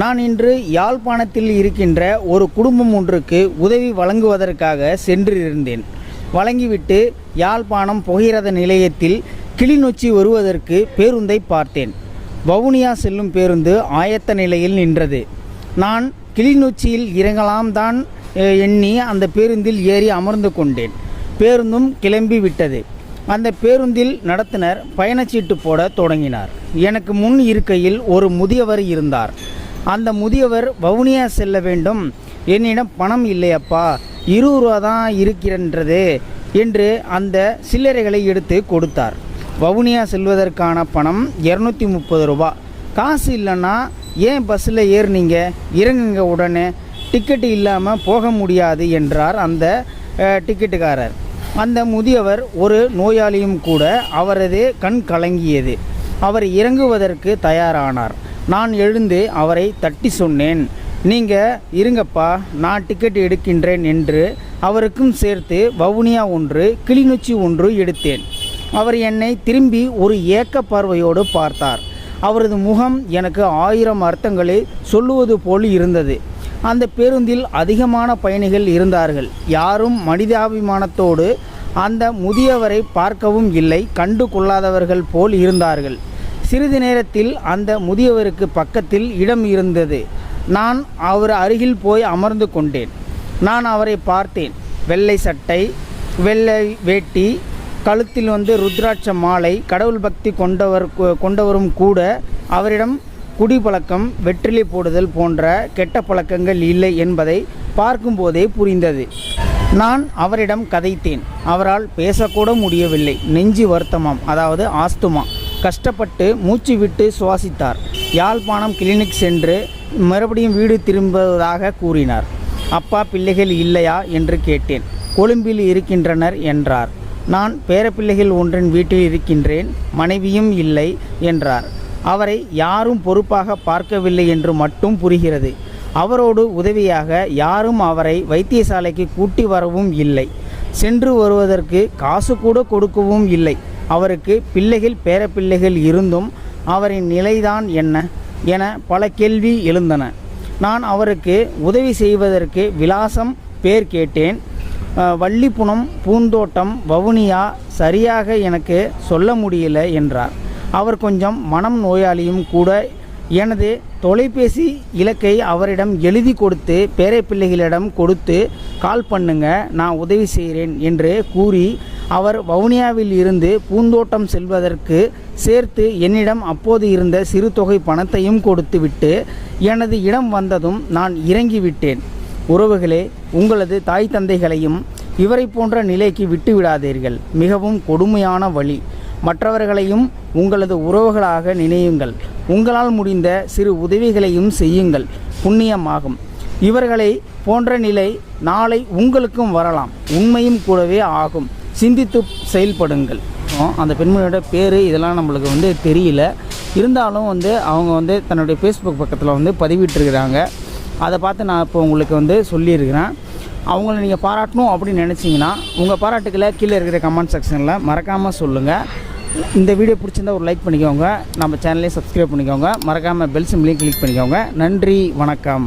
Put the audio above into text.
நான் இன்று யாழ்ப்பாணத்தில் இருக்கின்ற ஒரு குடும்பம் ஒன்றுக்கு உதவி வழங்குவதற்காக சென்றிருந்தேன். வழங்கிவிட்டு யாழ்ப்பாணம் புகையிரத நிலையத்தில் கிளிநொச்சி வருவதற்கு பேருந்தை பார்த்தேன். வவுனியா செல்லும் பேருந்து ஆயத்த நிலையில் நின்றது. நான் கிளிநொச்சியில் இறங்கலாம் தான் எண்ணி அந்த பேருந்தில் ஏறி அமர்ந்து கொண்டேன். பேருந்தும் கிளம்பி விட்டது அந்த பேருந்தில் நடத்தினர் பயணச்சீட்டு போட தொடங்கினார். எனக்கு முன் இருக்கையில் ஒரு முதியவர் இருந்தார். அந்த முதியவர் வவுனியா செல்ல வேண்டும். என்னிடம் பணம் இல்லையப்பா. இருபது ரூபா தான் இருக்கின்றது என்று அந்த சில்லறைகளை எடுத்து கொடுத்தார். வவுனியா செல்வதற்கான பணம் இரநூத்தி முப்பது ரூபா. காசு இல்லைன்னா ஏன் பஸ்ஸில் ஏறுனீங்க? இறங்குங்க உடனே. டிக்கெட்டு இல்லாமல் போக முடியாது என்றார் அந்த டிக்கெட்டுக்காரர். அந்த முதியவர் ஒரு நோயாளியும் கூட அவரது கண் கலங்கியது. அவர் இறங்குவதற்கு தயாரானார். நான் எழுந்து அவரை தட்டி சொன்னேன் நீங்கள் இருங்கப்பா நான் டிக்கெட் எடுக்கின்றேன் என்று அவருக்கும் சேர்த்து வவுனியா ஒன்று கிளிநொச்சி ஒன்று எடுத்தேன். அவர் என்னை திரும்பி ஒரு ஏக்க பார்வையோடு பார்த்தார். அவரது முகம் எனக்கு ஆயிரம் அர்த்தங்களை சொல்லுவது போல் இருந்தது. அந்த பேருந்தில் அதிகமான பயணிகள் இருந்தார்கள். யாரும் மனிதாபிமானத்தோடு அந்த முதியவரை பார்க்கவும் இல்லை கண்டு கொள்ளாதவர்கள் போல் இருந்தார்கள். சிறிது நேரத்தில் அந்த முதியவருக்கு பக்கத்தில் இடம் இருந்தது. நான் அவர் அருகில் போய் அமர்ந்து கொண்டேன். நான் அவரை பார்த்தேன். வெள்ளை சட்டை வெள்ளை வேட்டி கழுத்தில் வந்து ருத்ராட்ச மாலை கடவுள் பக்தி கொண்டவர் கொண்டவரும் கூட அவரிடம் குடிப்பழக்கம் வெற்றிலை போடுதல் போன்ற கெட்ட பழக்கங்கள் இல்லை என்பதை பார்க்கும்போதே புரிந்தது. நான் அவரிடம் கதைத்தேன். அவரால் பேசக்கூட முடியவில்லை. நெஞ்சு வருத்தமாம். அதாவது ஆஸ்துமா. கஷ்டப்பட்டு மூச்சு விட்டு சுவாசித்தார். யாழ்ப்பாணம் கிளினிக் சென்று மறுபடியும் வீடு திரும்புவதாக கூறினார். அப்பா பிள்ளைகள் இல்லையா? என்று கேட்டேன். கொழும்பில் இருக்கின்றனர் என்றார். நான் பேரப்பிள்ளைகள் ஒன்றின் வீட்டில் இருக்கின்றேன். மனைவியும் இல்லை என்றார். அவரை யாரும் பொறுப்பாக பார்க்கவில்லை என்று மட்டும் புரிகிறது. அவரோடு உதவியாக யாரும் அவரை வைத்தியசாலைக்கு கூட்டி வரவும் இல்லை. சென்று வருவதற்கு காசு கூட கொடுக்கவும் இல்லை. அவருக்கு பிள்ளைகள் பேரப்பிள்ளைகள் இருந்தும் அவரின் நிலைதான் என்ன என பல கேள்வி எழுந்தன. நான் அவருக்கு உதவி செய்வதற்கு விலாசம் பேர் கேட்டேன். வள்ளிப்புணம் பூந்தோட்டம் வவுனியா சரியாக எனக்கு சொல்ல முடியல என்றார். அவர் கொஞ்சம் மனம் நோயாளியும் கூட. எனது தொலைபேசி இலக்கை அவரிடம் எழுதி கொடுத்து பேரப்பிள்ளைகளிடம் கொடுத்து கால் பண்ணுங்க நான் உதவி செய்கிறேன் என்று கூறி அவர் வவுனியாவில் இருந்து பூந்தோட்டம் செல்வதற்கு சேர்த்து என்னிடம் அப்போது இருந்த சிறு தொகை பணத்தையும் கொடுத்துவிட்டு எனது இடம் வந்ததும் நான் இறங்கிவிட்டேன் உறவுகளே உங்களது தாய் தந்தைகளையும் இவரை போன்ற நிலைக்கு விட்டுவிடாதீர்கள். மிகவும் கொடுமையான வழி. மற்றவர்களையும் உங்களது உறவுகளாக நினையுங்கள். உங்களால் முடிந்த சிறு உதவிகளையும் செய்யுங்கள். புண்ணியமாகும். இவர்களை போன்ற நிலை நாளை உங்களுக்கும் வரலாம். உண்மையும் கூடவே ஆகும். சிந்தித்து செயல்படுங்கள். அந்த பெண்மணியோட பேர் இதெல்லாம் நம்மளுக்கு வந்து தெரியல. இருந்தாலும் வந்து அவங்க வந்து தன்னுடைய ஃபேஸ்புக் பக்கத்தில் வந்து பதிவிட்டிருக்கிறாங்க. அதை பார்த்து நான் இப்போ உங்களுக்கு வந்து சொல்லியிருக்கிறேன். அவங்கள நீங்கள் பாராட்டணும் அப்படின்னு நினச்சிங்கன்னா உங்கள் பாராட்டுக்களை கீழே இருக்கிற கமெண்ட் செக்ஷனில் மறக்காமல் சொல்லுங்கள் இந்த வீடியோ பிடிச்சிருந்தா ஒரு லைக் பண்ணிக்கோங்க. நம்ம சேனலையும் சப்ஸ்கிரைப் பண்ணிக்கோங்க. மறக்காமல் பெல் சிம்லையும் கிளிக் பண்ணிக்கோங்க. நன்றி வணக்கம்.